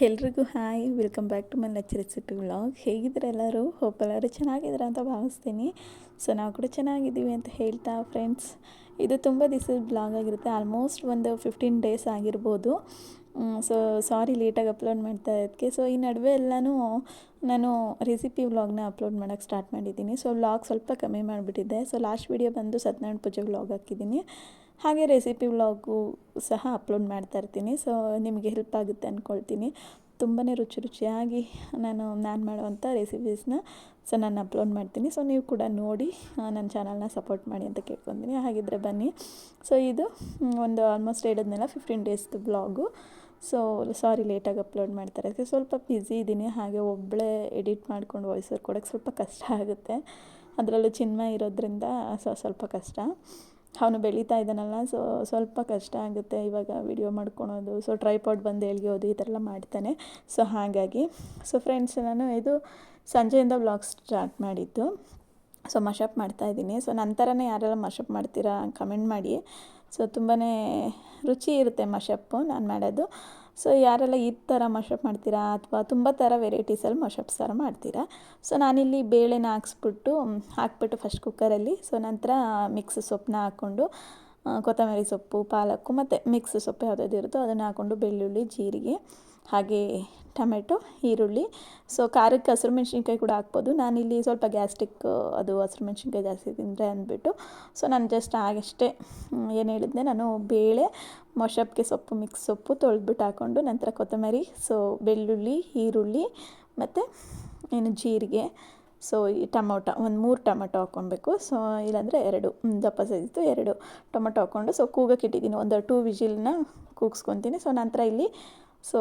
ಎಲ್ರಿಗೂ hi, welcome back to my lecture recipe vlog. ಹೇಗಿದ್ದಾರೆ ಎಲ್ಲರೂ? ಹೋಪ್ ಎಲ್ಲರೂ ಚೆನ್ನಾಗಿದ್ದಾರೆ ಅಂತ ಭಾವಿಸ್ತೀನಿ. ಸೊ, ನಾವು ಕೂಡ ಚೆನ್ನಾಗಿದ್ದೀವಿ ಅಂತ ಹೇಳ್ತಾ ಫ್ರೆಂಡ್ಸ್ ಇದು ತುಂಬ ದಿವಸದ ಬ್ಲಾಗ್ ಆಗಿರುತ್ತೆ. ಆಲ್ಮೋಸ್ಟ್ ಒಂದು ಫಿಫ್ಟೀನ್ ಡೇಸ್ ಆಗಿರ್ಬೋದು. ಸೊ ಸಾರಿ ಲೇಟಾಗಿ ಅಪ್ಲೋಡ್ ಮಾಡ್ತಾ ಇದ್ದಕ್ಕೆ ಸೊ ಈ ನಡುವೆ ಎಲ್ಲನೂ ನಾನು ರೆಸಿಪಿ ವ್ಲಾಗ್ನ ಅಪ್ಲೋಡ್ ಮಾಡೋಕ್ಕೆ ಸ್ಟಾರ್ಟ್ ಮಾಡಿದ್ದೀನಿ. ಸೊ ವ್ಲಾಗ್ ಸ್ವಲ್ಪ ಕಮ್ಮಿ ಮಾಡಿಬಿಟ್ಟಿದ್ದೆ. ಸೊ ಲಾಸ್ಟ್ ವೀಡಿಯೋ ಬಂದು ಸತ್ಯನಾರಾಯಣ ಪೂಜೆ ವ್ಲಾಗ್ ಹಾಕಿದ್ದೀನಿ. ಹಾಗೆ ರೆಸಿಪಿ ವ್ಲಾಗು ಸಹ ಅಪ್ಲೋಡ್ ಮಾಡ್ತಾ ಇರ್ತೀನಿ. ಸೊ ನಿಮಗೆ ಹೆಲ್ಪ್ ಆಗುತ್ತೆ ಅಂದ್ಕೊಳ್ತೀನಿ ತುಂಬಾ ರುಚಿ ರುಚಿಯಾಗಿ ನಾನು ನಾನು ಮಾಡುವಂಥ ರೆಸಿಪೀಸ್ನ ಸೊ ನಾನು ಅಪ್ಲೋಡ್ ಮಾಡ್ತೀನಿ. ಸೊ ನೀವು ಕೂಡ ನೋಡಿ ನನ್ನ ಚಾನಲ್ನ ಸಪೋರ್ಟ್ ಮಾಡಿ ಅಂತ ಕೇಳ್ಕೊತೀನಿ. ಹಾಗಿದ್ರೆ ಬನ್ನಿ. ಸೊ ಇದು ಒಂದು ಆಲ್ಮೋಸ್ಟ್ ಹೇಳಿದ್ನೆಲ್ಲ ಫಿಫ್ಟೀನ್ ಡೇಸ್ದು ಬ್ಲಾಗು ಸೊ ಸಾರಿ ಲೇಟಾಗಿ ಅಪ್ಲೋಡ್ ಮಾಡ್ತಾರೆ. ಅದಕ್ಕೆ ಸ್ವಲ್ಪ ಬ್ಯುಸಿ ಇದ್ದೀನಿ. ಹಾಗೆ ಒಬ್ಬಳೇ ಎಡಿಟ್ ಮಾಡ್ಕೊಂಡು ವಾಯ್ಸ್ ಕೊಡೋಕ್ಕೆ ಸ್ವಲ್ಪ ಕಷ್ಟ ಆಗುತ್ತೆ. ಅದರಲ್ಲೂ ಚಿನ್ಮ ಇರೋದ್ರಿಂದ ಸೊ, ಸ್ವಲ್ಪ ಕಷ್ಟ. ಅವನು ಬೆಳೀತಾ ಇದ್ದಾನಲ್ಲ ಸೊ ಸ್ವಲ್ಪ ಕಷ್ಟ ಆಗುತ್ತೆ ಇವಾಗ ವಿಡಿಯೋ ಮಾಡ್ಕೊಳೋದು. ಸೊ ಟ್ರೈಪಾಡ್ ಬಂದು ಎಳ್ಗೆಯೋದು ಈ ಥರ ಎಲ್ಲ ಮಾಡ್ತಾನೆ. ಸೊ ಹಾಗಾಗಿ ಸೊ ಫ್ರೆಂಡ್ಸ್ ನಾನು ಇದು ಸಂಜೆಯಿಂದ ವ್ಲಾಗ್ ಸ್ಟಾರ್ಟ್ ಮಾಡಿದ್ದು. ಸೊ ಮಶಪ್ ಮಾಡ್ತಾಯಿದ್ದೀನಿ ಸೊ ನಂತರನೇ ಯಾರೆಲ್ಲ ಮಶಪ್ ಮಾಡ್ತೀರಾ ಕಮೆಂಟ್ ಮಾಡಿ. ಸೊ ತುಂಬಾ ರುಚಿ ಇರುತ್ತೆ ಮಶಪ್ಪು ನಾನು ಮಾಡೋದು. ಸೊ ಯಾರೆಲ್ಲ ಈ ಥರ ಮಶಪ್ ಮಾಡ್ತೀರಾ ಅಥವಾ ತುಂಬ ಥರ ವೆರೈಟೀಸಲ್ಲಿ ಮಶಪ್ ಥರ ಮಾಡ್ತೀರಾ? ಸೊ ನಾನಿಲ್ಲಿ ಬೇಳೆನ ಹಾಕ್ಸ್ಬಿಟ್ಟು ಹಾಕ್ಬಿಟ್ಟು ಫಸ್ಟ್ ಕುಕ್ಕರಲ್ಲಿ ಸೊ ನಂತರ ಮಿಕ್ಸ್ ಸೊಪ್ಪನ್ನ ಹಾಕ್ಕೊಂಡು ಕೊತ್ತಂಬರಿ ಸೊಪ್ಪು, ಪಾಲಕ್ಕು ಮತ್ತು ಮಿಕ್ಸ್ ಸೊಪ್ಪು ಯಾವುದಾದ್ರು ಇರುತ್ತೋ ಅದನ್ನು ಹಾಕ್ಕೊಂಡು ಬೆಳ್ಳುಳ್ಳಿ, ಜೀರಿಗೆ, ಹಾಗೆ ಟೊಮೆಟೊ, ಈರುಳ್ಳಿ. ಸೊ ಖಾರಕ್ಕೆ ಹಸಿರು ಮೆಣಸಿನ್ಕಾಯಿ ಕೂಡ ಹಾಕ್ಬೋದು. ನಾನಿಲ್ಲಿ ಸ್ವಲ್ಪ ಗ್ಯಾಸ್ಟಿಕ್ ಅದು ಹಸಿರು ಮೆಣಸಿನ್ಕಾಯಿ ಜಾಸ್ತಿ ತಿಂದರೆ ಅಂದ್ಬಿಟ್ಟು. ಸೊ ನಾನು ಜಸ್ಟ್ ಆಗಷ್ಟೇ ಏನು ಹೇಳಿದ್ದೆ ನಾನು ಬೇಳೆ ಮೊಷಪ್ಗೆ ಸೊಪ್ಪು ಮಿಕ್ಸ್ ಸೊಪ್ಪು ತೊಳೆದ್ಬಿಟ್ಟು ಹಾಕ್ಕೊಂಡು ನಂತರ ಕೊತ್ತಂಬರಿ ಸೊ ಬೆಳ್ಳುಳ್ಳಿ, ಈರುಳ್ಳಿ, ಮತ್ತು ಏನು ಜೀರಿಗೆ ಸೊ ಈ ಟೊಮೊಟೊ, ಒಂದು ಮೂರು ಟೊಮೊಟೊ ಹಾಕ್ಕೊಬೇಕು. ಸೊ ಇಲ್ಲಾಂದರೆ ಎರಡು ದಪ್ಪ ಸೈಜಿತ್ತು, ಎರಡು ಟೊಮೊಟೊ ಹಾಕ್ಕೊಂಡು ಸೊ ಕೂಗಕ್ಕೆ ಇಟ್ಟಿದ್ದೀನಿ. ಒಂದು ಟೂ ವಿಜಿಲ್ನ ಕೂಗಿಸ್ಕೊತೀನಿ. ಸೊ ನಂತರ ಇಲ್ಲಿ ಸೊ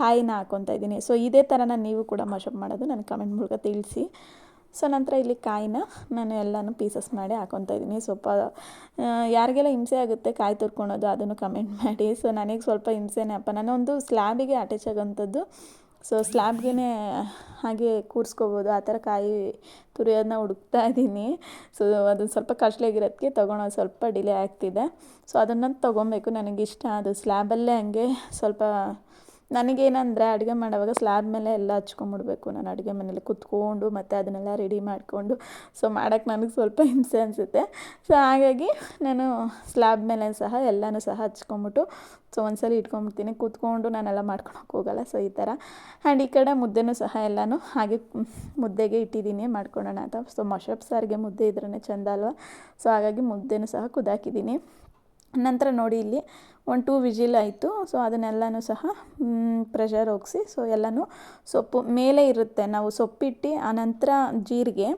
ಕಾಯಿನ ಹಾಕೊತಾ ಇದ್ದೀನಿ. ಸೊ ಇದೇ ಥರನ ನೀವು ಕೂಡ ಮಶಪ್ ಮಾಡೋದು ನನಗೆ ಕಮೆಂಟ್ ಮೂಲಕ ತಿಳಿಸಿ. ಸೊ ನಂತರ ಇಲ್ಲಿ ಕಾಯಿನ ನಾನು ಎಲ್ಲನೂ ಪೀಸಸ್ ಮಾಡಿ ಹಾಕೊತಾ ಇದ್ದೀನಿ. ಸ್ವಲ್ಪ ಯಾರಿಗೆಲ್ಲ ಹಿಂಸೆ ಆಗುತ್ತೆ ಕಾಯಿ ತುರ್ಕೊಳೋದು ಅದನ್ನು ಕಮೆಂಟ್ ಮಾಡಿ. ಸೊ ನನಗೆ ಸ್ವಲ್ಪ ಹಿಂಸೆನೇ. ಅಪ್ಪ, ನಾನೊಂದು ಸ್ಲ್ಯಾಬಿಗೆ ಅಟ್ಯಾಚ್ ಆಗೋಂಥದ್ದು ಸೊ ಸ್ಲ್ಯಾಬ್ಗೆ ಹಾಗೆ ಕೂರಿಸ್ಕೋಬೋದು. ಆ ಥರ ಕಾಯಿ ತುರಿಯೋದನ್ನ ಹುಡುಕ್ತಾ ಇದ್ದೀನಿ. ಸೊ ಅದು ಸ್ವಲ್ಪ ಕಾಸ್ಟ್ಲಿಯಾಗಿರೋದಕ್ಕೆ ತೊಗೊಳೋದು ಸ್ವಲ್ಪ ಡಿಲೇ ಆಗ್ತಿದೆ. ಸೊ ಅದನ್ನು ತೊಗೊಬೇಕು ನನಗಿಷ್ಟ ಅದು ಸ್ಲ್ಯಾಬಲ್ಲೇ ಹಂಗೆ ಸ್ವಲ್ಪ ನನಗೇನಂದರೆ ಅಡುಗೆ ಮಾಡೋವಾಗ ಸ್ಲ್ಯಾಬ್ ಮೇಲೆ ಎಲ್ಲ ಹಚ್ಕೊಂಬಿಡ್ಬೇಕು. ನಾನು ಅಡುಗೆ ಮನೇಲಿ ಕುತ್ಕೊಂಡು ಮತ್ತು ಅದನ್ನೆಲ್ಲ ರೆಡಿ ಮಾಡಿಕೊಂಡು. ಸೊ ಮಾಡೋಕ್ಕೆ ನನಗೆ ಸ್ವಲ್ಪ ಹಿಂಸೆ ಅನಿಸುತ್ತೆ. ಸೊ ಹಾಗಾಗಿ ನಾನು ಸ್ಲ್ಯಾಬ್ ಮೇಲೆ ಸಹ ಎಲ್ಲನೂ ಸಹ ಹಚ್ಕೊಂಬಿಟ್ಟು ಸೊ ಒಂದ್ಸಲ ಇಟ್ಕೊಂಬಿಡ್ತೀನಿ. ಕೂತ್ಕೊಂಡು ನಾನೆಲ್ಲ ಮಾಡ್ಕೊಳಕ್ಕೆ ಹೋಗಲ್ಲ. ಸೊ ಈ ಥರ. ಆ್ಯಂಡ್ ಈ ಕಡೆ ಮುದ್ದೆನೂ ಸಹ ಎಲ್ಲನೂ ಹಾಗೆ ಮುದ್ದೆಗೆ ಇಟ್ಟಿದ್ದೀನಿ. ಮಾಡ್ಕೊಳ್ಳೋಣ ಅಂತ. ಸೊ ಮೊಷಪ್ ಸಾರಿಗೆ ಮುದ್ದೆ ಇದ್ರೇ ಚೆಂದ ಅಲ್ವಾ? ಸೊ ಹಾಗಾಗಿ ಮುದ್ದೆನೂ ಸಹ ಕುದಾಕಿದ್ದೀನಿ. ನಂತರ ನೋಡಿ ಇಲ್ಲಿ ಒಂದು ಟೂ ವಿಜಿಲ್ ಆಯಿತು. ಸೊ, ಅದನ್ನೆಲ್ಲನೂ ಸಹ ಪ್ರೆಷರ್ ಹೋಗಿಸಿ, ಸೊ, ಎಲ್ಲನೂ ಸೊಪ್ಪು ಮೇಲೆ ಇರುತ್ತೆ. ನಾವು ಸೊಪ್ಪಿಟ್ಟು, ಆನಂತರ ಜೀರಿಗೆ,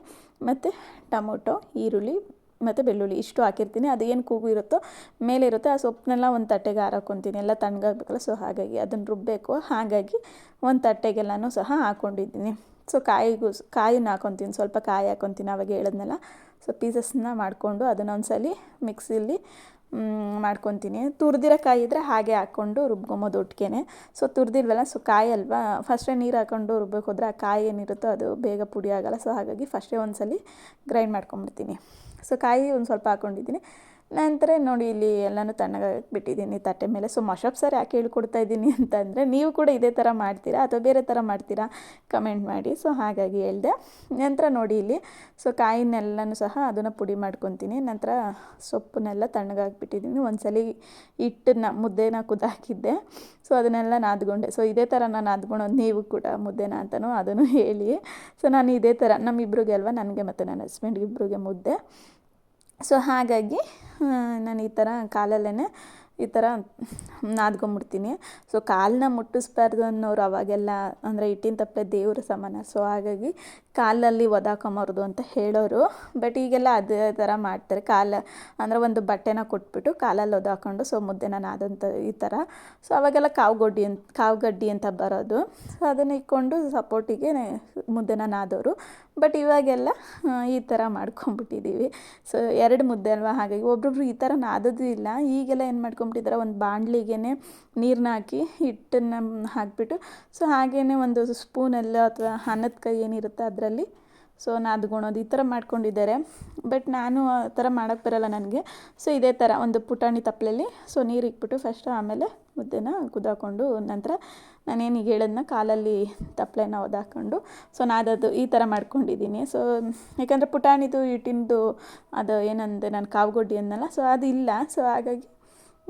ಮತ್ತು ಟೊಮೊಟೊ, ಈರುಳ್ಳಿ, ಮತ್ತು ಬೆಳ್ಳುಳ್ಳಿ ಇಷ್ಟು ಹಾಕಿರ್ತೀನಿ. ಅದೇನು ಕೂಗು ಇರುತ್ತೋ ಮೇಲೆ ಇರುತ್ತೆ. ಆ ಸೊಪ್ಪನ್ನೆಲ್ಲ ಒಂದು ತಟ್ಟೆಗೆ ಹಾರಾಕೊತೀನಿ. ಎಲ್ಲ ತಣ್ಣಗಾಗಬೇಕಲ್ಲ, ಸೊ, ಹಾಗಾಗಿ ಅದನ್ನು ರುಬ್ಬಬೇಕು ಹಾಗಾಗಿ ಒಂದು ತಟ್ಟೆಗೆಲ್ಲನೂ ಸಹ ಹಾಕ್ಕೊಂಡಿದ್ದೀನಿ ಸೊ, ಕಾಯಿಗೂ ಕಾಯಿನ ಹಾಕೊತೀನಿ. ಸ್ವಲ್ಪ ಕಾಯಿ ಹಾಕೊತೀನಿ ಅವಾಗ ಹೇಳಿದ್ನಲ್ಲ. ಸೊ, ಪೀಸಸ್ನ ಮಾಡಿಕೊಂಡು ಅದನ್ನ ಒಂದ್ಸಲಿ ಮಿಕ್ಸಿಲಿ ಮಾಡ್ಕೊತೀನಿ. ತುರಿದಿರೋ ಕಾಯಿ ಇದ್ದರೆ ಹಾಗೆ ಹಾಕ್ಕೊಂಡು ರುಬ್ಕೊಂಬೋದು ಒಟ್ಟಿಗೆ ಸೊ ತುರ್ದಿಲ್ವಲ್ಲ ಸೊ ಕಾಯಿ ಅಲ್ವಾ? ಫಸ್ಟೇ ನೀರು ಹಾಕ್ಕೊಂಡು ರುಬ್ಬಕ್ಕೆ ಹೋದರೆ ಆ ಕಾಯಿ ಏನಿರುತ್ತೋ ಅದು ಬೇಗ ಪುಡಿ ಆಗೋಲ್ಲ. ಸೊ ಹಾಗಾಗಿ ಫಸ್ಟೇ ಒಂದು ಸಲ ಗ್ರೈಂಡ್ ಮಾಡ್ಕೊಂಬಿಡ್ತೀನಿ ಸೊ ಕಾಯಿ ಒಂದು ಸ್ವಲ್ಪ ಹಾಕ್ಕೊಂಡಿದ್ದೀನಿ ನಂತರ ನೋಡಿ ಇಲ್ಲಿ ಎಲ್ಲನೂ ತಣ್ಣಗಾಗಿ ಬಿಟ್ಟಿದ್ದೀನಿ ತಟ್ಟೆ ಮೇಲೆ. ಸೊ ಮಶಪ್ ಸರ್ ಯಾಕೆ ಹೇಳ್ಕೊಡ್ತಾ ಇದ್ದೀನಿ ಅಂತಂದರೆ ನೀವು ಕೂಡ ಇದೇ ಥರ ಮಾಡ್ತೀರಾ ಅಥವಾ ಬೇರೆ ಥರ ಮಾಡ್ತೀರಾ ಕಮೆಂಟ್ ಮಾಡಿ. ಸೊ ಹಾಗಾಗಿ ಹೇಳಿದೆ. ನಂತರ ನೋಡಿ ಇಲ್ಲಿ ಸೊ ಕಾಯಿನೆಲ್ಲನೂ ಸಹ ಅದನ್ನು ಪುಡಿ ಮಾಡ್ಕೊತೀನಿ. ನಂತರ ಸೊಪ್ಪನ್ನೆಲ್ಲ ತಣ್ಣಗಾಗಿಬಿಟ್ಟಿದ್ದೀನಿ ಒಂದ್ಸಲಿ ಹಿಟ್ಟನ್ನ, ಮುದ್ದೆನ ಕುದಾಕಿದ್ದೆ. ಸೊ ಅದನ್ನೆಲ್ಲ ನಾದ್ಕೊಂಡೆ. ಸೊ ಇದೇ ಥರ ನಾನು ನಾದ್ಕೊಳೋದು ನೀವು ಕೂಡ ಮುದ್ದೆನ ಅಂತಲೂ ಅದನ್ನು ಹೇಳಿ. ಸೊ ನಾನು ಇದೇ ಥರ ನಮ್ಮಿಬ್ರಿಗೆ ಅಲ್ವಾ, ನನಗೆ ಮತ್ತು ನನ್ನ ಹಸ್ಬೆಂಡ್ಗೆ ಇಬ್ಬರಿಗೆ ಮುದ್ದೆ. ಸೊ ಹಾಗಾಗಿ ನಾನು ಈ ಥರ ಕಾಲಲ್ಲೇ ಈ ಥರ ನಾದ್ಕೊಂಬಿಡ್ತೀನಿ. ಸೊ ಕಾಲನ್ನ ಮುಟ್ಟಿಸ್ಬಾರ್ದು ಅನ್ನೋರು ಅವಾಗೆಲ್ಲ ಅಂದರೆ ಹಿಟ್ಟಿನ ತಪ್ಪಲೆ ದೇವ್ರ ಸಮಾನ. ಸೊ ಹಾಗಾಗಿ ಕಾಲಲ್ಲಿ ಒದಾಕೊಂಬಾರ್ದು ಅಂತ ಹೇಳೋರು. ಬಟ್ ಈಗೆಲ್ಲ ಅದೇ ಥರ ಮಾಡ್ತಾರೆ. ಕಾಲ ಅಂದರೆ ಒಂದು ಬಟ್ಟೆನ ಕೊಟ್ಬಿಟ್ಟು ಕಾಲಲ್ಲಿ ಒದಾಕೊಂಡು ಸೊ ಮುದ್ದೆನ ನಾದಂಥ ಈ ಥರ. ಸೊ ಅವಾಗೆಲ್ಲ ಕಾವುಗೊಡ್ಡಿ ಅಂತ ಕಾವುಗಡ್ಡಿ ಅಂತ ಬರೋದು. ಸೊ ಅದನ್ನು ಇಟ್ಕೊಂಡು ಸಪೋರ್ಟಿಗೆ ಮುದ್ದೆನ ನಾದೋರು. ಬಟ್ ಇವಾಗೆಲ್ಲ ಈ ಥರ ಮಾಡ್ಕೊಂಬಿಟ್ಟಿದ್ದೀವಿ ಸೊ ಎರಡು ಮುದ್ದೆ ಅಲ್ವಾ? ಹಾಗಾಗಿ ಒಬ್ರೊಬ್ರು ಈ ಥರ ನಾದೋದು ಇಲ್ಲ. ಈಗೆಲ್ಲ ಏನು ಮಾಡ್ಕೊಂಬಿಟ್ಟಿದ್ದಾರೆ ಒಂದು ಬಾಣಲಿಗೆ ನೀರನ್ನ ಹಾಕಿ ಹಿಟ್ಟನ್ನು ಹಾಕಿಬಿಟ್ಟು, ಸೊ ಹಾಗೇ ಒಂದು ಸ್ಪೂನೆಲ್ಲ ಅಥವಾ ಅನ್ನದ ಕೈ ಏನಿರುತ್ತೆ ಅದರಲ್ಲಿ ಸೊ ನಾದ್ಗೊಳೋದು ಈ ಥರ ಮಾಡ್ಕೊಂಡಿದ್ದಾರೆ. ಬಟ್ ನಾನು ಆ ಥರ ಮಾಡೋಕ್ಕೆ ಬರಲ್ಲ ನನಗೆ. ಸೊ ಇದೇ ಥರ ಒಂದು ಪುಟಾಣಿ ತಪ್ಪಲೆಯಲ್ಲಿ ಸೊ ನೀರು ಇಕ್ಬಿಟ್ಟು ಫಸ್ಟ್ ಆಮೇಲೆ ಮುದ್ದೆನ ಕುದಾಕೊಂಡು ನಂತರ ನಾನೇನು ಈಗ ಹೇಳೋದನ್ನ ಕಾಲಲ್ಲಿ ತಪ್ಪಲೆನ ಒದಾಕೊಂಡು. ಸೊ ನಾದದು ಈ ಥರ ಮಾಡ್ಕೊಂಡಿದ್ದೀನಿ. ಸೊ ಯಾಕಂದರೆ ಪುಟಾಣಿದು, ಹಿಟ್ಟಿಂದು ಅದು ಏನಂದೆ ನಾನು ಕಾವುಗೊಡ್ಡಿ ಅನ್ನಲ್ಲ ಸೊ ಅದು ಇಲ್ಲ. ಸೊ ಹಾಗಾಗಿ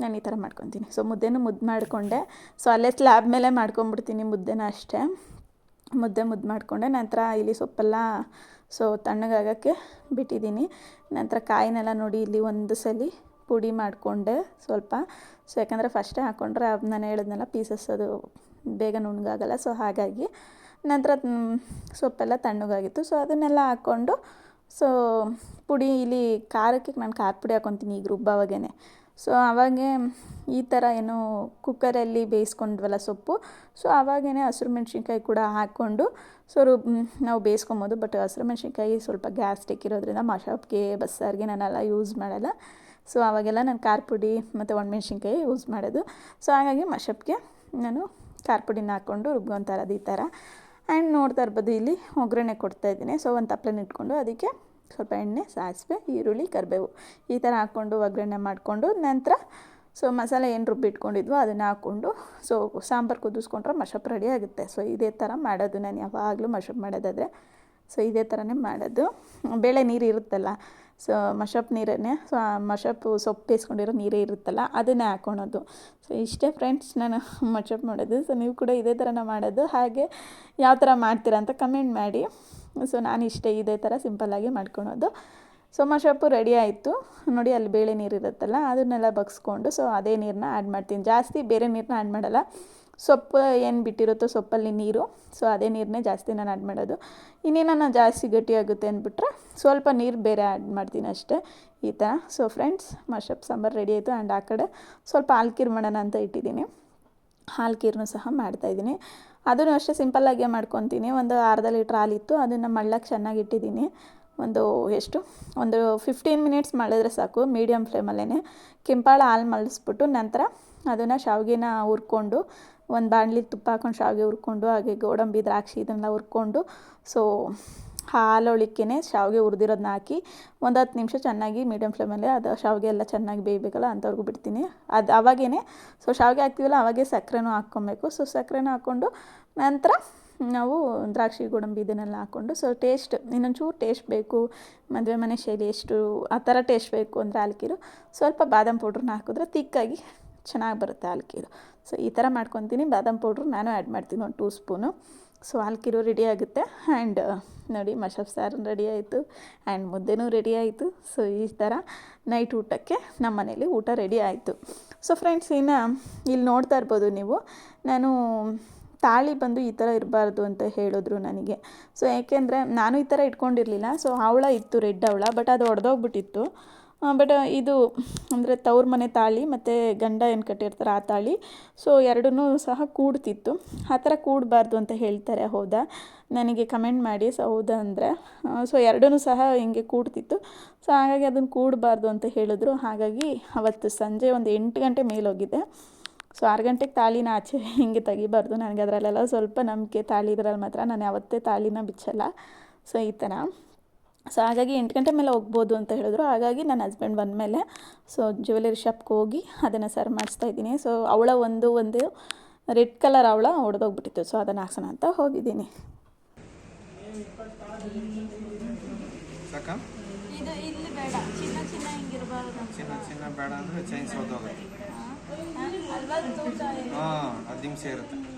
ನಾನು ಈ ಥರ ಮಾಡ್ಕೊತೀನಿ. ಸೊ ಮುದ್ದೆನೂ ಮುದ್ದು ಮಾಡಿಕೊಂಡೆ. ಸೊ ಅಲ್ಲೇ ಸ್ಲ್ಯಾಬ್ ಮೇಲೆ ಮಾಡ್ಕೊಂಬಿಡ್ತೀನಿ ಮುದ್ದೆನ ಅಷ್ಟೇ. ಮುದ್ದೆ ಮುದ್ದೆ ಮಾಡಿಕೊಂಡೆ. ನಂತರ ಇಲ್ಲಿ ಸೊಪ್ಪೆಲ್ಲ ಸೊ ತಣ್ಣಗಾಗೋಕ್ಕೆ ಬಿಟ್ಟಿದ್ದೀನಿ. ನಂತರ ಕಾಯಿನೆಲ್ಲ ನೋಡಿ ಇಲ್ಲಿ ಒಂದು ಸಲ ಪುಡಿ ಮಾಡಿಕೊಂಡೆ ಸ್ವಲ್ಪ. ಸೊ ಯಾಕಂದರೆ ಫಸ್ಟೇ ಹಾಕ್ಕೊಂಡ್ರೆ ನಾನು ಹೇಳಿದ್ನೆಲ್ಲ ಪೀಸಸ್ ಅದು ಬೇಗ ನುಣ್ಣಗಾಗಲ್ಲ. ಸೊ ಹಾಗಾಗಿ ನಂತರ ಸೊಪ್ಪೆಲ್ಲ ತಣ್ಣಗಾಗಿತ್ತು. ಸೊ ಅದನ್ನೆಲ್ಲ ಹಾಕ್ಕೊಂಡು, ಸೊ ಪುಡಿ ಇಲ್ಲಿ ಖಾರಕ್ಕೆ ನಾನು ಖಾರ ಪುಡಿ ಹಾಕ್ಕೊತೀನಿ ಈಗ ರುಬ್ಬಾವಾಗೇ ಸೊ ಅವಾಗೆ ಈ ಥರ ಏನು ಕುಕ್ಕರಲ್ಲಿ ಬೇಯಿಸ್ಕೊಂಡ್ವಲ್ಲ ಸೊಪ್ಪು. ಸೊ ಆವಾಗೇ ಹಸಿರು ಮೆಣಸಿನ್ಕಾಯಿ ಕೂಡ ಹಾಕ್ಕೊಂಡು, ಸೊ ರುಬ್ ನಾವು ಬೇಯಿಸ್ಕೊಬೋದು, ಬಟ್ ಹಸಿರು ಮೆಣಸಿನ್ಕಾಯಿ ಸ್ವಲ್ಪ ಗ್ಯಾಸ್ಟಿಕ್ ಇರೋದ್ರಿಂದ ಮಶಾಪ್ಗೆ ಬಸ್ಸಾರಿಗೆ ನಾನೆಲ್ಲ ಯೂಸ್ ಮಾಡಲ್ಲ. ಸೊ ಅವಾಗೆಲ್ಲ ನಾನು ಖಾರ ಪುಡಿ ಮತ್ತು ಒಣಮೆಣ್ಸಿನ್ಕಾಯಿ ಯೂಸ್ ಮಾಡೋದು. ಸೊ ಹಾಗಾಗಿ ಮಶಪ್ಗೆ ನಾನು ಖಾರ ಪುಡಿನ ಹಾಕ್ಕೊಂಡು ರುಬ್ಕೊತಾರೆ ಈ ಥರ. ಆ್ಯಂಡ್ ನೋಡ್ತಾ ಇರ್ಬೋದು ಇಲ್ಲಿ, ಒಗ್ಗರಣೆ ಕೊಡ್ತಾಯಿದ್ದೀನಿ ಸೊ ಒಂದು ತಪ್ಪಲೆನ ಇಟ್ಕೊಂಡು ಅದಕ್ಕೆ ಸ್ವಲ್ಪ ಎಣ್ಣೆ ಸಾಸಿವೆ, ಈರುಳ್ಳಿ, ಕರಿಬೇವು ಈ ಥರ ಹಾಕ್ಕೊಂಡು ಒಗ್ಗರಣೆ ಮಾಡಿಕೊಂಡು ನಂತರ ಸೊ ಮಸಾಲೆ ಏನು ರುಬ್ಬಿಟ್ಕೊಂಡಿದ್ವೋ ಅದನ್ನು ಹಾಕ್ಕೊಂಡು ಸೊ ಸಾಂಬಾರು ಕುದಿಸ್ಕೊಂಡ್ರೆ ಮಶಪ್ ರೆಡಿ ಆಗುತ್ತೆ. ಸೊ ಇದೇ ಥರ ಮಾಡೋದು ನಾನು ಯಾವಾಗಲೂ ಮಶಪ್ ಮಾಡೋದಾದರೆ. ಸೊ ಇದೇ ಥರನೇ ಮಾಡೋದು. ಬೇಳೆ ನೀರು ಇರುತ್ತಲ್ಲ, ಸೊ ಮಶಪ್ ನೀರನ್ನೇ, ಸೊ ಮಶಪ್ಪು ಸೊಪ್ಪು ಬೇಯಿಸ್ಕೊಂಡಿರೋ ನೀರೇ ಇರುತ್ತಲ್ಲ ಅದನ್ನೇ ಹಾಕ್ಕೊಳೋದು. ಸೊ ಇಷ್ಟೇ ಫ್ರೆಂಡ್ಸ್ ನಾನು ಮಶಪ್ ಮಾಡೋದು. ಸೊ ನೀವು ಕೂಡ ಇದೇ ಥರನೇ ಮಾಡೋದು. ಹಾಗೆ ಯಾವ ಥರ ಮಾಡ್ತೀರಾ ಅಂತ ಕಮೆಂಟ್ ಮಾಡಿ. ಸೊ ನಾನು ಇಷ್ಟೇ ಇದೇ ಥರ ಸಿಂಪಲ್ಲಾಗಿ ಮಾಡ್ಕೊಳೋದು. ಸೊ ರೆಡಿ ಆಯಿತು. ನೋಡಿ, ಅಲ್ಲಿ ಬೇಳೆ ನೀರು ಇರುತ್ತಲ್ಲ, ಅದನ್ನೆಲ್ಲ ಬಗ್ಸ್ಕೊಂಡು ಸೊ ಅದೇ ನೀರನ್ನ ಆ್ಯಡ್ ಮಾಡ್ತೀನಿ. ಜಾಸ್ತಿ ಬೇರೆ ನೀರನ್ನ ಆ್ಯಡ್ ಮಾಡೋಲ್ಲ. ಸೊಪ್ಪು ಏನು ಬಿಟ್ಟಿರುತ್ತೋ ಸೊಪ್ಪಲ್ಲಿ ನೀರು ಸೊ ಅದೇ ನೀರನ್ನೇ ಜಾಸ್ತಿ ನಾನು ಆ್ಯಡ್ ಮಾಡೋದು. ಇನ್ನೇನ ಜಾಸ್ತಿ ಗಟ್ಟಿಯಾಗುತ್ತೆ ಅಂದ್ಬಿಟ್ರೆ ಸ್ವಲ್ಪ ನೀರು ಬೇರೆ ಆ್ಯಡ್ ಮಾಡ್ತೀನಿ ಅಷ್ಟೇ. ಈ ಥರ. ಸೊ ಫ್ರೆಂಡ್ಸ್ ಮಶಪ್ ಸಾಂಬಾರು ರೆಡಿ ಆಯಿತು. ಆ್ಯಂಡ್ ಆ ಕಡೆ ಸ್ವಲ್ಪ ಹಾಲ್ಕೀರ್ ಮಾಡೋಣ ಅಂತ ಇಟ್ಟಿದ್ದೀನಿ. ಹಾಲ್ಕೀರ್ನು ಸಹ ಮಾಡ್ತಾಯಿದ್ದೀನಿ ಅದನ್ನು ಅಷ್ಟೇ ಸಿಂಪಲ್ಲಾಗೆ ಮಾಡ್ಕೊತೀನಿ. ಒಂದು ಅರ್ಧ ಲೀಟ್ರ್ ಹಾಲಿತ್ತು ಅದನ್ನು ಮಳ್ಳಕ್ಕೆ ಚೆನ್ನಾಗಿ ಇಟ್ಟಿದ್ದೀನಿ. ಒಂದು ಎಷ್ಟು? ಒಂದು ಫಿಫ್ಟೀನ್ ಮಿನಿಟ್ಸ್ ಮಾಡಿದ್ರೆ ಸಾಕು ಮೀಡಿಯಮ್ ಫ್ಲೇಮಲ್ಲೇ ಕೆಂಪಾಳ ಹಾಲು ಮಳಿಸ್ಬಿಟ್ಟು ನಂತರ ಅದನ್ನು ಶಾವಿಗೆನ ಹುರ್ಕೊಂಡು, ಒಂದು ಬಾಣಲಿ ತುಪ್ಪ ಹಾಕೊಂಡು ಶಾವಿಗೆ ಹುರ್ಕೊಂಡು, ಹಾಗೆ ಗೋಡಂಬಿ, ದ್ರಾಕ್ಷಿ ಇದನ್ನೆಲ್ಲ ಹುರ್ಕೊಂಡು ಸೊ ಹಾಲೊಳಿಕೆನೆ ಶಾವಿಗೆ ಹುರಿದಿರೋದನ್ನ ಹಾಕಿ ಒಂದು ಹತ್ತು ನಿಮಿಷ ಚೆನ್ನಾಗಿ ಮೀಡಿಯಮ್ ಫ್ಲೇಮಲ್ಲಿ ಅದು ಶಾವಿಗೆ ಎಲ್ಲ ಚೆನ್ನಾಗಿ ಬೇಯಬೇಕಲ್ಲ ಅಂಥವ್ರಿಗೂ ಬಿಡ್ತೀನಿ. ಅದು ಅವಾಗೇ ಸೊ ಶಾವಿಗೆ ಹಾಕ್ತೀವಲ್ಲ ಅವಾಗೇ ಸಕ್ಕರೆನೂ ಹಾಕ್ಕೊಬೇಕು. ಸೊ ಸಕ್ಕರೆನೂ ಹಾಕ್ಕೊಂಡು ನಂತರ ನಾವು ದ್ರಾಕ್ಷಿ, ಗೋಡಂಬಿ ಇದನ್ನೆಲ್ಲ ಹಾಕ್ಕೊಂಡು ಸೊ ಟೇಸ್ಟ್ ಇನ್ನೊಂಚೂರು ಟೇಸ್ಟ್ ಬೇಕು. ಮದುವೆ ಮನೆ ಶೈಲಿ ಎಷ್ಟು, ಆ ಥರ ಟೇಸ್ಟ್ ಬೇಕು ಅಂದರೆ ಹಾಲ್ಕೀರು. ಸ್ವಲ್ಪ ಬಾದಾಮ್ ಪೌಡ್ರನ್ನ ಹಾಕಿದ್ರೆ ತಿಕ್ಕಾಗಿ ಚೆನ್ನಾಗಿ ಬರುತ್ತೆ ಹಾಲ್ಕೀರು. ಸೊ ಈ ಥರ ಮಾಡ್ಕೊತೀನಿ. ಬಾದಾಮ್ ಪೌಡ್ರು ನಾನು ಆ್ಯಡ್ ಮಾಡ್ತೀನಿ ಒಂದು ಟೂ ಸ್ಪೂನು ಸೊ ಹಾಲ್ಕಿರೋ ರೆಡಿ ಆಗುತ್ತೆ. ಆ್ಯಂಡ್ ನೋಡಿ ಮಶಪ್ ಸಾರು ರೆಡಿ ಆಯಿತು. ಆ್ಯಂಡ್ ಮುದ್ದೆನೂ ರೆಡಿ ಆಯಿತು. ಸೊ ಈ ಥರ ನೈಟ್ ಊಟಕ್ಕೆ ನಮ್ಮ ಮನೇಲಿ ಊಟ ರೆಡಿ ಆಯಿತು. ಸೊ ಫ್ರೆಂಡ್ಸ್ ಇನ್ನು ಇಲ್ಲಿ ನೋಡ್ತಾ ಇರ್ಬೋದು ನೀವು. ನಾನು ತಾಳಿ ಬಂದು ಈ ಥರ ಇರಬಾರ್ದು ಅಂತ ಹೇಳಿದ್ರು ನನಗೆ. ಸೊ ಏಕೆಂದರೆ ನಾನು ಈ ಥರ ಇಟ್ಕೊಂಡಿರಲಿಲ್ಲ. ಸೊ ಅವಳ ಇತ್ತು, ರೆಡ್ ಅವಳ. ಬಟ್ ಅದು ಒಡೆದೋಗ್ಬಿಟ್ಟಿತ್ತು. ಬಟ್ ಇದು ಅಂದರೆ ತವ್ರ ಮನೆ ತಾಳಿ ಮತ್ತು ಗಂಡ ಏನು ಕಟ್ಟಿರ್ತಾರೆ ಆ ತಾಳಿ. ಸೊ ಎರಡೂ ಸಹ ಕೂಡ್ತಿತ್ತು. ಆ ಥರ ಕೂಡಬಾರ್ದು ಅಂತ ಹೇಳ್ತಾರೆ, ಹೌದಾ? ನನಗೆ ಕಮೆಂಟ್ ಮಾಡಿ, ಸೊ, ಹೌದಾ ಅಂದರೆ. ಸೊ ಎರಡೂ ಸಹ ಹಿಂಗೆ ಕೂಡ್ತಿತ್ತು. ಸೊ ಹಾಗಾಗಿ ಅದನ್ನು ಕೂಡಬಾರ್ದು ಅಂತ ಹೇಳಿದ್ರು. ಹಾಗಾಗಿ ಅವತ್ತು ಸಂಜೆ ಒಂದು ಎಂಟು ಗಂಟೆ ಮೇಲೋಗಿದ್ದೆ ಸೊ ಆರು ಗಂಟೆಗೆ ತಾಳಿನ ಆಚೆ ಹಿಂಗೆ ತೆಗಿಬಾರ್ದು. ನನಗೆ ಅದರಲ್ಲೆಲ್ಲ ಸ್ವಲ್ಪ ನಂಬಿಕೆ ತಾಳಿ ಇದ್ರಲ್ಲಿ ಮಾತ್ರ. ನಾನು ಯಾವತ್ತೇ ತಾಳಿನ ಬಿಚ್ಚಲ್ಲ. ಸೊ ಈ ಥರ. ಸೊ ಹಾಗಾಗಿ ಎಂಟು ಗಂಟೆ ಮೇಲೆ ಹೋಗ್ಬೋದು ಅಂತ ಹೇಳಿದ್ರು. ಹಾಗಾಗಿ ನನ್ನ ಹಸ್ಬೆಂಡ್ ಬಂದ ಮೇಲೆ ಸೊ ಜ್ಯುವೆಲರಿ ಶಾಪ್ಗೆ ಹೋಗಿ ಅದನ್ನು ಸರ್ವ್ ಮಾಡಿಸ್ತಾ ಇದ್ದೀನಿ. ಸೊ ಅವಳ ಒಂದು ಒಂದು ರೆಡ್ ಕಲರ್ ಅವಳ ಹೊಡೆದೋಗ್ಬಿಟ್ಟಿತ್ತು ಸೊ ಅದನ್ನು ಹಾಕ್ಸೋಣ ಅಂತ ಹೋಗಿದ್ದೀನಿ. ಸಾಕ? ಇದು ಇಲ್ಲಿ ಬೇಡ. ಚಿನ್ನ ಚಿನ್ನ ಹಿಂಗಿರಬಾರ್ದು. ಚಿನ್ನ ಚಿನ್ನ ಬೇಡ ಅಂದ್ರೆ ಚೈನ್ ಸೋದೋಗುತ್ತೆ ಅಲ್ವಾ? ಹಾಂ ಹತ್ತು ನಿಮಿಷ ಇರುತ್ತೆ ಹಿಂಗೆ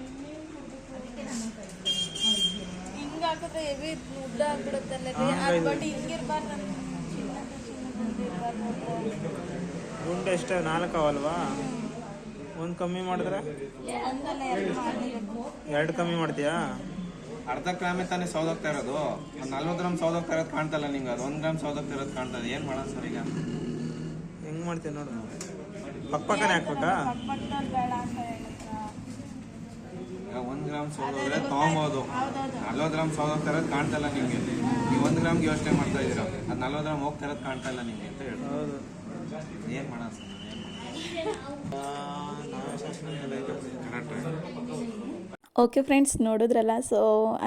ಹಾಕಿದ್ರೆ ಹೆವಿ ಉದ್ದ ಆಗ್ಬಿಡುತ್ತಲ್ಲ ಬಟ್ ಹಿಂಗಿರ್ಬಾರ್ದು ಗುಂಡು ಎಷ್ಟು ನಾಲ್ಕು ಅವಲ್ವಾ? ಒಂದು ಕಮ್ಮಿ ಮಾಡಿದ್ರೆ? ಒಂದಲ್ಲ ಎರಡು ಕಮ್ಮಿ ಮಾಡ್ತೀಯಾ? ಅರ್ಧ ಗ್ರಾಮೇ ತಾನೇ ಸೌದೋಗ್ತಾ ಇರೋದು. ಒಂದು ನಲ್ವತ್ತು ಗ್ರಾಮ್ ಸೌದೋಗ್ತಾ ಇರೋದು ಕಾಣ್ತಲ್ಲ ನಿಂಗೆ ಅದು ಒಂದು ಗ್ರಾಮ್ ಸೌದೋಗ್ತಾ ಇರೋದು ಕಾಣ್ತದೆ. ಏನು ಮಾಡೋಣ ಸರ್ ಈಗ? ಹೆಂಗೆ ಮಾಡ್ತೀಯ ನೋಡು. ಪಕ್ಕ ಪಕ್ಕನೇ ಹಾಕ್ಬೇಕಾ ಪಕ್ಕದಲ್ಲಿ ಬೇಡ ಅಂತ ಹೇಳಿದ್ರ ಈಗ ಒಂದು ಗ್ರಾಮ್ ಸೌದೋದ್ರೆ ತೊಗೊಬೋದು. ನಲ್ವತ್ತು ಗ್ರಾಮ್ ಹೋಗ್ತಾ ಇರೋದು ಕಾಣ್ತಲ್ಲ ನಿಮಗೆ. ನೀವು ಒಂದು ಗ್ರಾಮ್ಗೆ ಯೋಚನೆ ಮಾಡ್ತಾ ಇದ್ದೀರಾ. ಅದು ನಲ್ವತ್ತು ಗ್ರಾಮ್ ಹೋಗ್ತಾ ಇರೋದು ಕಾಣ್ತಾ ಇಲ್ಲ ನಿಮಗೆ ಅಂತ ಹೇಳ್ತಾರೆ. ಏನು ಮಾಡೋಣ ಸರ್ ಓಕೆ ಫ್ರೆಂಡ್ಸ್ ನೋಡಿದ್ರಲ್ಲ? ಸೊ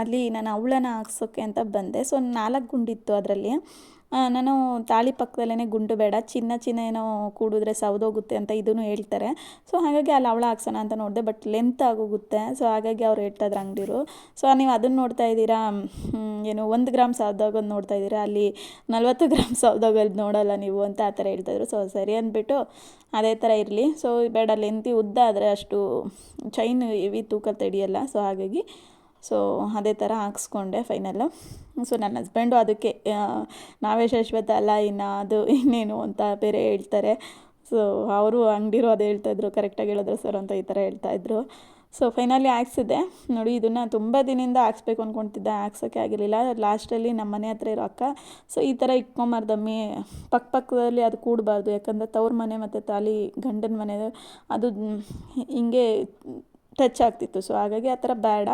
ಅಲ್ಲಿ ನಾನು ಅವಳನ್ನ ಹಾಕ್ಸೋಕ್ಕೆ ಅಂತ ಬಂದೆ. ಸೊ ನಾಲ್ಕು ಗುಂಡಿತ್ತು ಅದರಲ್ಲಿ. ನಾನು ತಾಳಿ ಪಕ್ಕದಲ್ಲೇ ಗುಂಡು ಬೇಡ, ಚಿನ್ನ ಚಿನ್ನ ಏನೋ ಕೂಡಿದ್ರೆ ಸೌದೋಗುತ್ತೆ ಅಂತ ಇದನ್ನು ಹೇಳ್ತಾರೆ. ಸೊ ಹಾಗಾಗಿ ಅಲ್ಲಿ ಅವಳ ಹಾಕ್ಸೋಣ ಅಂತ ನೋಡಿದೆ ಬಟ್ ಲೆಂತ್ ಆಗೋಗುತ್ತೆ. ಸೊ ಹಾಗಾಗಿ ಅವ್ರು ಹೇಳ್ತಾ ಇದ್ರು ಅಂಗಡಿರು ಸೊ ನೀವು ಅದನ್ನು ನೋಡ್ತಾ ಇದ್ದೀರಾ? ಏನು ಒಂದು ಗ್ರಾಮ್ ಸೌದೋಗೋದು ನೋಡ್ತಾ ಇದ್ದೀರಾ? ಅಲ್ಲಿ ನಲ್ವತ್ತು ಗ್ರಾಮ್ ಸೌದೋಗೋದು ನೋಡಲ್ಲ ನೀವು ಅಂತ ಆ ಥರ ಹೇಳ್ತಾಯಿದ್ರು ಸೊ ಸರಿ ಅಂದ್ಬಿಟ್ಟು ಅದೇ ಥರ ಇರಲಿ. ಸೊ ಬೇಡ ಲೆಂತಿ ಉದ್ದ ಆದರೆ ಅಷ್ಟು ಚೈನ್ ಹೆವಿ ತೂಕ ತಡಿಯಲ್ಲ. ಸೊ ಹಾಗಾಗಿ ಸೊ ಅದೇ ಥರ ಹಾಕ್ಸ್ಕೊಂಡೆ ಫೈನಲ್ಲು ಸೊ ನನ್ನ ಹಸ್ಬೆಂಡು ಅದಕ್ಕೆ ನಾವೇ ಶಾಶ್ವತ ಅಲ್ಲ, ಇನ್ನು ಅದು, ಇನ್ನೇನು ಅಂತ ಬೇರೆ ಹೇಳ್ತಾರೆ. ಸೊ ಅವರು ಅಂಗಡಿರು ಅದೇ ಹೇಳ್ತಾಯಿದ್ರು ಕರೆಕ್ಟಾಗಿ ಹೇಳಿದ್ರು ಸರ್ ಅಂತ ಈ ಥರ ಹೇಳ್ತಾಯಿದ್ರು ಸೊ ಫೈನಲಿ ಹಾಕ್ಸಿದೆ ನೋಡಿ, ಇದನ್ನು ತುಂಬ ದಿನದಿಂದ ಹಾಕ್ಸ್ಬೇಕು ಅಂದ್ಕೊಂತಿದ್ದೆ ಹಾಕ್ಸೋಕ್ಕೆ ಆಗಿರಲಿಲ್ಲ. ಲಾಸ್ಟಲ್ಲಿ ನಮ್ಮ ಮನೆ ಹತ್ರ ಇರೋ ಅಕ್ಕ ಸೊ ಈ ಥರ ಇಟ್ಕೊಂಬಾರ್ದಮ್ಮಿ ಪಕ್ಕ ಪಕ್ಕದಲ್ಲಿ ಅದು ಕೂಡಬಾರ್ದು, ಯಾಕಂದರೆ ತವ್ರ ಮನೆ ಮತ್ತು ತಾಲಿ ಗಂಡನ ಮನೆ, ಅದು ಹಿಂಗೆ ಟಚ್ ಆಗ್ತಿತ್ತು. ಸೊ ಹಾಗಾಗಿ ಆ ಥರ ಬೇಡ.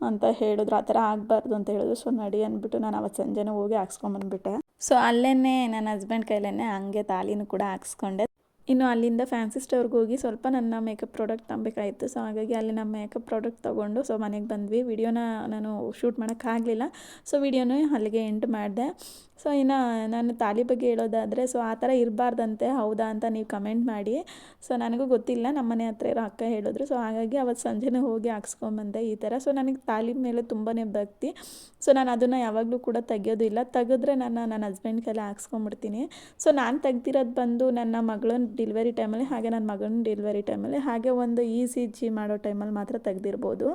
ಅಂತ ಹೇಳಿದ್ರು, ಆ ಥರ ಆಗಬಾರ್ದು ಅಂತ ಹೇಳಿದ್ರು. ಸೊ ನಡಿ ಅಂದ್ಬಿಟ್ಟು ನಾನು ಅವತ್ತು ಸಂಜೆನೂ ಹೋಗಿ ಹಾಕ್ಸ್ಕೊಂಬಂದ್ಬಿಟ್ಟೆ ಸೊ ಅಲ್ಲೇ ನನ್ನ ಹಸ್ಬೆಂಡ್ ಕೈಲೇ ಹಂಗೆ ತಾಲಿನೂ ಕೂಡ ಹಾಕ್ಸ್ಕೊಂಡೆ. ಇನ್ನು ಅಲ್ಲಿಂದ ಫ್ಯಾನ್ಸಿ ಸ್ಟೋರ್ಗೆ ಹೋಗಿ ಸ್ವಲ್ಪ ನನ್ನ ಮೇಕಪ್ ಪ್ರಾಡಕ್ಟ್ ತಗೊಬೇಕಾಯಿತು. ಸೊ ಹಾಗಾಗಿ ಅಲ್ಲಿ ನಮ್ಮ ಮೇಕಪ್ ಪ್ರಾಡಕ್ಟ್ ತೊಗೊಂಡು ಸೊ ಮನೆಗೆ ಬಂದ್ವಿ. ವಿಡಿಯೋನ ನಾನು ಶೂಟ್ ಮಾಡೋಕ್ಕಾಗಲಿಲ್ಲ ಸೊ ವಿಡಿಯೋನು ಅಲ್ಲಿಗೆ ಎಂಟು ಮಾಡಿದೆ. ಸೊ ಇನ್ನು ನಾನು ತಾಲಿ ಬಗ್ಗೆ ಹೇಳೋದಾದರೆ ಸೊ ಆ ಥರ ಇರಬಾರ್ದಂತೆ, ಹೌದಾ ಅಂತ ನೀವು ಕಮೆಂಟ್ ಮಾಡಿ. ಸೊ ನನಗೂ ಗೊತ್ತಿಲ್ಲ, ನಮ್ಮ ಮನೆ ಹತ್ರ ಇರೋ ಅಕ್ಕ ಹೇಳಿದ್ರು. ಸೊ ಹಾಗಾಗಿ ಅವತ್ತು ಸಂಜೆನೇ ಹೋಗಿ ಹಾಕ್ಸ್ಕೊಂಬಂದೆ ಈ ಥರ. ಸೊ ನನಗೆ ತಾಲಿ ಮೇಲೆ ತುಂಬಾ ಭಕ್ತಿ. ಸೊ ನಾನು ಅದನ್ನು ಯಾವಾಗಲೂ ಕೂಡ ತೆಗೆಯೋದಿಲ್ಲ. ತೆಗೆದ್ರೆ ನಾನು ನನ್ನ ಹಸ್ಬೆಂಡ್ ಕೈಲಿ ಹಾಕ್ಸ್ಕೊಂಬಿಡ್ತೀನಿ. ಸೊ ನಾನು ತೆಗ್ದಿರೋದು ಬಂದು ನನ್ನ ಮಗಳನ್ನ ಡೆಲಿವರಿ ಟೈಮಲ್ಲಿ ಹಾಗೆ ನನ್ನ ಮಗನ ಡೆಲಿವರಿ ಟೈಮಲ್ಲಿ ಹಾಗೆ ಒಂದು ಇ ಸಿ ಜಿ ಮಾಡೋ ಟೈಮಲ್ಲಿ ಮಾತ್ರ ತೆಗ್ದಿರ್ಬೋದು.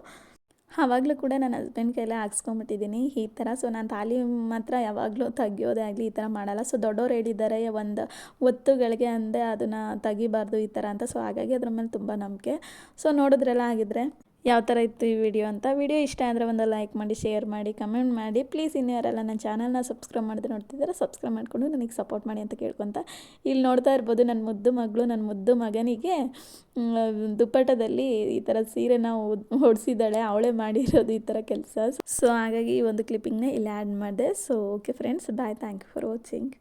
ಆವಾಗಲೂ ಕೂಡ ನನ್ನ ಹಸ್ಬೆಂಡ್ ಕೈಲೇ ಹಾಕ್ಸ್ಕೊಂಬಿಟ್ಟಿದ್ದೀನಿ ಈ ಥರ ಸೊ ನಾನು ತಾಲಿ ಮಾತ್ರ ಯಾವಾಗಲೂ ತೆಗಿಯೋದೇ ಆಗಲಿ ಈ ಥರ ಮಾಡಲ್ಲ. ಸೊ ದೊಡ್ಡವ್ರು ಹೇಳಿದ್ದಾರೆ ಒಂದು ಒತ್ತುಗಳಿಗೆ ಅಂದೆ ಅದನ್ನು ತೆಗಿಬಾರ್ದು ಈ ಥರ ಅಂತ. ಸೊ ಹಾಗಾಗಿ ಅದ್ರ ಮೇಲೆ ತುಂಬ ನಂಬಿಕೆ. ಸೊ ನೋಡಿದ್ರೆಲ್ಲ ಆಗಿದ್ರೆ ಯಾವ ಥರ ಇತ್ತು ಈ ವಿಡಿಯೋ ಅಂತ. ವಿಡಿಯೋ ಇಷ್ಟ ಆದರೆ ಒಂದು ಲೈಕ್ ಮಾಡಿ, ಶೇರ್ ಮಾಡಿ, ಕಮೆಂಟ್ ಮಾಡಿ. ಪ್ಲೀಸ್ ಇನ್ನು ಯಾರೆಲ್ಲ ನನ್ನ ಚಾನಲ್ನ ಸಬ್ಸ್ಕ್ರೈಬ್ ಮಾಡಿದ್ರೆ ನೋಡ್ತಿದ್ದಾರೆ ಸಬ್ಸ್ಕ್ರೈಬ್ ಮಾಡಿಕೊಂಡು ನನಗೆ ಸಪೋರ್ಟ್ ಮಾಡಿ ಅಂತ ಕೇಳ್ಕೊತ. ಇಲ್ಲಿ ನೋಡ್ತಾ ಇರ್ಬೋದು ನನ್ನ ಮುದ್ದು ಮಗಳು, ನನ್ನ ಮುದ್ದು ಮಗನಿಗೆ ದುಪ್ಪಟದಲ್ಲಿ ಈ ಥರ ಸೀರೆನ ಹೊಡಿಸಿದ್ದಾಳೆ ಅವಳೇ ಮಾಡಿರೋದು ಈ ಥರ ಕೆಲಸ. ಸೊ ಹಾಗಾಗಿ ಈ ಒಂದು ಕ್ಲಿಪ್ಪಿಂಗ್ನ ಇಲ್ಲಿ ಆ್ಯಡ್ ಮಾಡಿದೆ. So okay friends bye thank you for watching